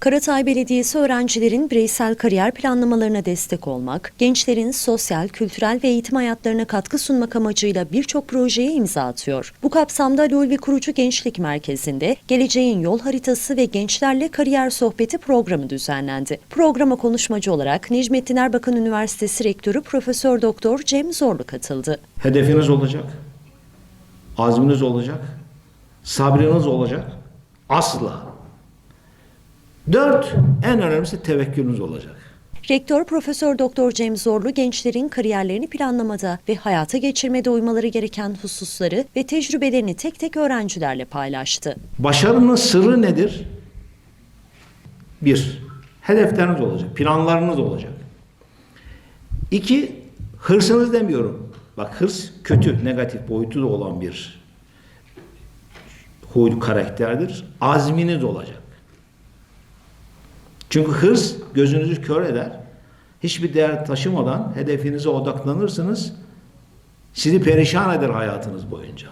Karatay Belediyesi öğrencilerin bireysel kariyer planlamalarına destek olmak, gençlerin sosyal, kültürel ve eğitim hayatlarına katkı sunmak amacıyla birçok projeye imza atıyor. Bu kapsamda LOL ve Kurucu Gençlik Merkezi'nde Geleceğin Yol Haritası ve Gençlerle Kariyer Sohbeti programı düzenlendi. Programa konuşmacı olarak Necmettin Erbakan Üniversitesi Rektörü Profesör Doktor Cem Zorlu katıldı. Hedefiniz olacak. Azminiz olacak. Sabrınız olacak. Asla. Dört, en önemlisi tevekkülünüz olacak. Rektör Profesör Doktor Cem Zorlu gençlerin kariyerlerini planlamada ve hayata geçirmede uymaları gereken hususları ve tecrübelerini tek tek öğrencilerle paylaştı. Başarının sırrı nedir? Bir, hedefleriniz olacak, planlarınız olacak. İki, hırsınız demiyorum. Bak hırs kötü, negatif boyutu da olan bir huy karakterdir. Azminiz olacak. Çünkü hırs gözünüzü kör eder. Hiçbir değer taşımadan hedefinize odaklanırsınız. Sizi perişan eder hayatınız boyunca.